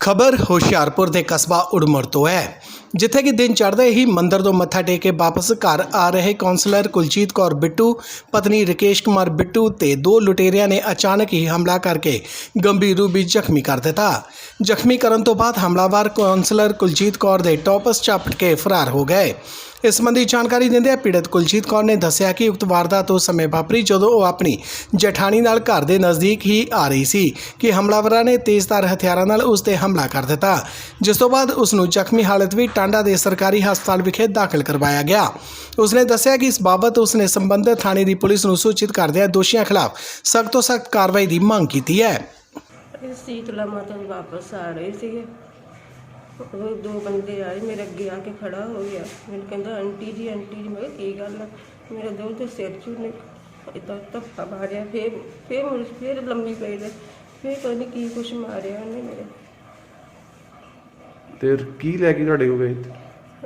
ਖਬਰ ਹੁਸ਼ਿਆਰਪੁਰ ਦੇ ਕਸਬਾ ਉੜਮਰ ਤੋਂ ਹੈ, ਜਿੱਥੇ ਕਿ ਦਿਨ ਚੜ੍ਹਦੇ ਹੀ ਮੰਦਰ ਤੋਂ ਮੱਥਾ ਟੇਕ ਕੇ ਵਾਪਸ ਘਰ ਆ ਰਹੇ ਕਾਉਂਸਲਰ ਕੁਲਜੀਤ ਕੌਰ ਬਿੱਟੂ, ਪਤਨੀ ਰਕੇਸ਼ ਕੁਮਾਰ ਬਿੱਟੂ ਤੇ ਦੋ ਲੁਟੇਰਿਆਂ ਨੇ ਅਚਾਨਕ ਹੀ ਹਮਲਾ ਕਰਕੇ ਗੰਭੀਰ ਰੂਪ ਵਿੱਚ ਜ਼ਖਮੀ ਕਰ ਦਿੱਤਾ। ਜ਼ਖਮੀ ਕਰਨ ਤੋਂ ਬਾਅਦ ਹਮਲਾਵਰ ਕਾਉਂਸਲਰ ਕੁਲਜੀਤ ਕੌਰ ਦੇ ਟੌਪਸ ਚਾਪਟ ਕੇ ਫਰਾਰ ਹੋ ਗਏ। ਇਸ ਸੰਬੰਧੀ ਜਾਣਕਾਰੀ ਦਿੰਦਿਆਂ ਪੀੜਤ ਕੁਲਜੀਤ ਕੌਰ ਨੇ ਦੱਸਿਆ ਕਿ ਉਕਤ ਵਾਰਦਾਤ ਉਸ ਸਮੇਂ ਵਾਪਰੀ ਜਦੋਂ ਉਹ ਆਪਣੀ ਜਠਾਣੀ ਨਾਲ ਘਰ ਦੇ ਨਜ਼ਦੀਕ ਹੀ ਆ ਰਹੀ ਸੀ ਕਿ ਹਮਲਾਵਰਾਂ ਨੇ ਤੇਜ਼ਧਾਰ ਹਥਿਆਰਾਂ ਨਾਲ ਉਸ ਤੇ ਹਮਲਾ ਕਰ ਦਿੱਤਾ, ਜਿਸ ਤੋਂ ਬਾਅਦ ਉਸ ਨੂੰ ਜ਼ਖਮੀ ਹਾਲਤ ਵਿੱਚ ਟਾਂਡਾ ਦੇ ਸਰਕਾਰੀ ਹਸਪਤਾਲ ਵਿਖੇ ਦਾਖਲ ਕਰਵਾਇਆ ਗਿਆ। ਉਸਨੇ ਦੱਸਿਆ ਕਿ ਇਸ ਬਾਬਤ ਉਸ ਨੇ ਸੰਬੰਧਿਤ ਥਾਣੇ ਦੀ ਪੁਲਿਸ ਨੂੰ ਸੂਚਿਤ ਕਰਦਿਆਂ ਦੋਸ਼ੀਆਂ ਖਿਲਾਫ ਸਖਤ ਤੋਂ ਸਖਤ ਕਾਰਵਾਈ ਦੀ ਮੰਗ ਕੀਤੀ ਹੈ। ਇਹ ਸੀਤਲਾ ਮਾਤਾ ਵਾਪਸ ਆ ਰਹੇ ਸੀਗੇ। ਉਹ ਦੋ ਬੰਦੇ ਆਏ ਮੇਰੇ ਅੱਗੇ ਆ ਕੇ ਖੜਾ ਹੋ ਗਿਆ। ਮੈਨੂੰ ਕਹਿੰਦਾ ਆਂਟੀ ਜੀ ਆਂਟੀ ਜੀ। ਮੈਂ ਕਿਹਾ ਕੀ ਗੱਲ ਆ? ਮੇਰਾ ਦੋ ਤੇ ਸਿਰ ਚੂ ਨੇ ਇਦਾਂ ਧੱਫਾ ਮਾਰਿਆ ਫੇਰ ਫੇਰ ਮੁੜ ਫੇਰ ਲੰਮੀ ਪਈ ਦੇ ਫੇਰ ਪਤਾ ਨਹੀਂ ਕੀ ਕੁਛ ਮਾਰਿਆ ਉਹਨੇ ਮੇਰੇ। ਤੇ ਕੀ ਲੈ ਕੇ ਤੁਹਾਡੇ ਕੋਲ? ਗਏ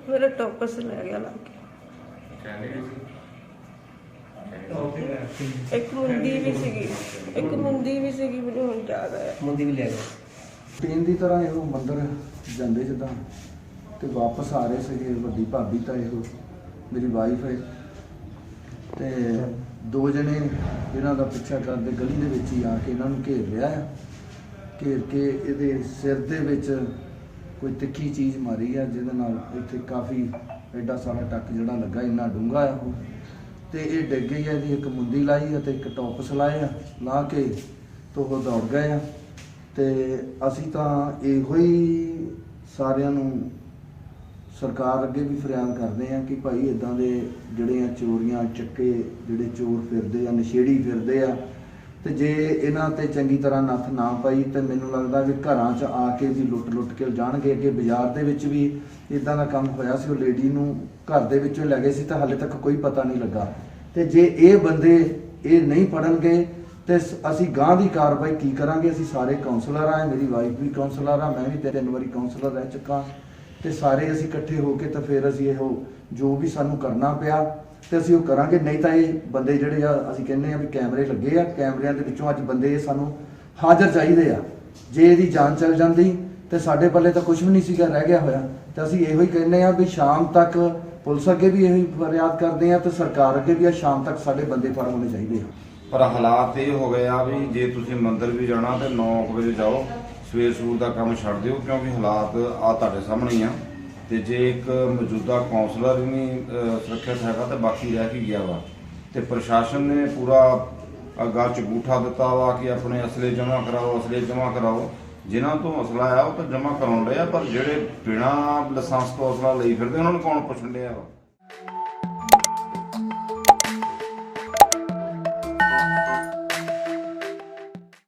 ਮੇਰਾ ਟੋਪਸ ਲੈ ਗਿਆ ਲਾ ਕੇ। ਇੱਕ ਮੁੰਦੀ ਵੀ ਸੀਗੀ ਇੱਕ ਮੁੰਦੀ ਵੀ ਸੀਗੀ ਮੈਨੂੰ ਹੁਣ ਯਾਦ ਆਇਆ। ਮੁੰਦੀ ਵੀ ਲੈ ਗਏ। ਟ੍ਰੇਨ ਦੀ ਤਰ੍ਹਾਂ ਇਹੋ ਮੰਦਰ ਜਾਂਦੇ ਜਿੱਦਾਂ ਤੇ ਵਾਪਸ ਆ ਰਹੇ ਸੀਗੇ ਵੱਡੀ ਭਾਬੀ ਤਾਂ ਇਹੋ, ਮੇਰੀ ਵਾਈਫ ਹੈ। ਤੇ ਦੋ ਜਣੇ ਇਹਨਾਂ ਦਾ ਪਿੱਛਾ ਕਰਦੇ ਗਲੀ ਦੇ ਵਿੱਚ ਹੀ ਆ ਕੇ ਇਹਨਾਂ ਨੂੰ ਘੇਰ ਲਿਆ ਆ। ਘੇਰ ਕੇ ਇਹਦੇ ਸਿਰ ਦੇ ਵਿੱਚ ਕੋਈ ਤਿੱਖੀ ਚੀਜ਼ ਮਾਰੀ ਆ, ਜਿਹਦੇ ਨਾਲ ਇੱਥੇ ਕਾਫੀ ਐਡਾ ਸਾਰਾ ਟੱਕ ਜਿਹੜਾ ਲੱਗਾ, ਇੰਨਾ ਡੂੰਘਾ ਆ ਉਹ। ਤੇ ਇਹ ਡਿੱਗ ਗਈ ਆ ਇਹਦੀ ਇੱਕ ਮੁੰਦੀ ਲਾਈ ਆ ਤੇ ਇੱਕ ਟੌਪਸ ਲਾਏ ਆ, ਲਾ ਕੇ ਤੋਂ ਉਹ ਦੌੜ ਗਏ ਆ। ਤੇ ਅਸੀਂ ਤਾਂ ਇਹੋ ਹੀ ਸਾਰਿਆਂ ਨੂੰ ਸਰਕਾਰ ਅੱਗੇ ਵੀ ਫਰਿਆਦ ਕਰਦੇ ਆ ਕਿ ਭਾਈ ਇਦਾਂ ਦੇ ਜਿਹੜੇ ਆ ਚੋਰੀਆਂ, ਚੱਕੇ ਜਿਹੜੇ ਚੋਰ ਫਿਰਦੇ ਆ, ਨਸ਼ੇੜੀ ਫਿਰਦੇ ਆ, ਤੇ ਜੇ ਇਹਨਾਂ ਤੇ ਚੰਗੀ ਤਰ੍ਹਾਂ ਨੱਥ ਨਾ ਪਾਈ, ਤੇ ਮੈਨੂੰ ਲੱਗਦਾ ਵੀ ਘਰਾਂ 'ਚ ਆ ਕੇ ਵੀ ਲੁੱਟ-ਲੁੱਟ ਕੇ ਜਾਣਗੇ, ਅੱਗੇ ਬਾਜ਼ਾਰ ਦੇ ਵਿੱਚ ਵੀ ਇਦਾਂ ਦਾ ਕੰਮ ਹੋਇਆ ਸੀ, ਉਹ ਲੇਡੀ ਨੂੰ ਘਰ ਦੇ ਵਿੱਚੋਂ ਲੈ ਗਏ ਸੀ, ਤਾਂ ਹਾਲੇ ਤੱਕ ਕੋਈ ਪਤਾ ਨਹੀਂ ਲੱਗਾ। ਤੇ ਜੇ ਇਹ ਬੰਦੇ ਇਹ ਨਹੀਂ ਪੜਨਗੇ ਤੇ ਸ- ਅਸੀਂ ਗਾਂ ਦੀ ਕਾਰਵਾਈ ਕੀ ਕਰਾਂਗੇ? ਅਸੀਂ ਸਾਰੇ ਕਾਉਂਸਲਰ ਆ, ਮੇਰੀ ਵਾਈਫ ਵੀ ਕਾਉਂਸਲਰ ਆ, ਮੈਂ ਵੀ ਤਿੰਨ ਵਾਰੀ ਕਾਉਂਸਲਰ ਰਹਿ ਚੁੱਕਾ ਤੇ ਸਾਰੇ ਅਸੀਂ ਇਕੱਠੇ ਹੋ ਕੇ ਤਾਂ ਫਿਰ ਅਸੀਂ ਇਹੋ ਜੋ ਵੀ ਸਾਨੂੰ ਕਰਨਾ ਪਿਆ, ਤੇ ਅਸੀਂ ਉਹ ਕਰਾਂਗੇ। ਨਹੀਂ ਤਾਂ ਇਹ ਬੰਦੇ ਜਿਹੜੇ ਆ, ਅਸੀਂ ਕਹਿੰਦੇ ਆ ਵੀ ਕੈਮਰੇ ਲੱਗੇ ਆ, ਕੈਮਰਿਆਂ ਦੇ ਵਿੱਚੋਂ ਅੱਜ ਬੰਦੇ ਸਾਨੂੰ ਹਾਜ਼ਰ ਚਾਹੀਦੇ ਆ। ਜੇ ਇਹਦੀ ਜਾਨ ਚਲ ਜਾਂਦੀ, ਤੇ ਸਾਡੇ ਪੱਲੇ ਤਾਂ ਕੁਝ ਵੀ ਨਹੀਂ ਸੀਗਾ, ਰਹਿ ਗਿਆ ਹੋਇਆ। ਤੇ ਅਸੀਂ ਇਹੋ ਹੀ ਕਹਿੰਦੇ ਆ ਵੀ ਸ਼ਾਮ ਤੱਕ ਪੁਲਿਸ ਅੱਗੇ ਵੀ ਇਹੋ ਹੀ ਫਰਿਆਦ ਕਰਦੇ ਆ ਤੇ ਸਰਕਾਰ ਅੱਗੇ ਵੀ ਆ, ਸ਼ਾਮ ਤੱਕ ਸਾਡੇ ਬੰਦੇ ਫੜ ਹੋਣੇ ਚਾਹੀਦੇ ਆ। ਪਰ ਹਾਲਾਤ ਇਹ ਹੋ ਗਏ ਆ ਵੀ ਜੇ ਤੁਸੀਂ ਮੰਦਿਰ ਵੀ ਜਾਣਾ ਤੇ 9 ਵਜੇ ਜਾਓ, ਸਵੇਰ ਸੂਰ ਦਾ ਕੰਮ ਛੱਡ ਦਿਓ ਕਿਉਂਕਿ ਹਾਲਾਤ ਆ ਤੁਹਾਡੇ ਸਾਹਮਣੇ ਹੀ ਆ। ਤੇ ਜੇ ਇੱਕ ਮੌਜੂਦਾ ਕਾਉਂਸਲਰ ਹੀ ਨਹੀਂ ਸੁਰੱਖਿਅਤ ਹੈਗਾ ਤੇ ਬਾਕੀ ਰਹਿ ਕੀ ਗਿਆ ਵਾ। ਤੇ ਪ੍ਰਸ਼ਾਸਨ ਨੇ ਪੂਰਾ ਅੱਗਾ ਚ ਦਿੱਤਾ ਵਾ ਕਿ ਆਪਣੇ ਅਸਲੇ ਜਮ੍ਹਾਂ ਕਰਾਓ, ਅਸਲੇ ਜਮ੍ਹਾਂ ਕਰਾਓ। ਜਿਨ੍ਹਾਂ ਤੋਂ ਅਸਲਾ ਆ ਉਹ ਤਾਂ ਜਮ੍ਹਾਂ ਕਰਾਉਣ ਡਏ ਆ, ਪਰ ਜਿਹੜੇ ਬਿਨਾਂ ਲਾਇਸੈਂਸ ਤੋਂ ਅਸਲਾ ਲਈ ਫਿਰਦੇ, ਉਹਨਾਂ ਨੂੰ ਕੌਣ ਪੁੱਛਣ ਡਿਆ ਵਾ?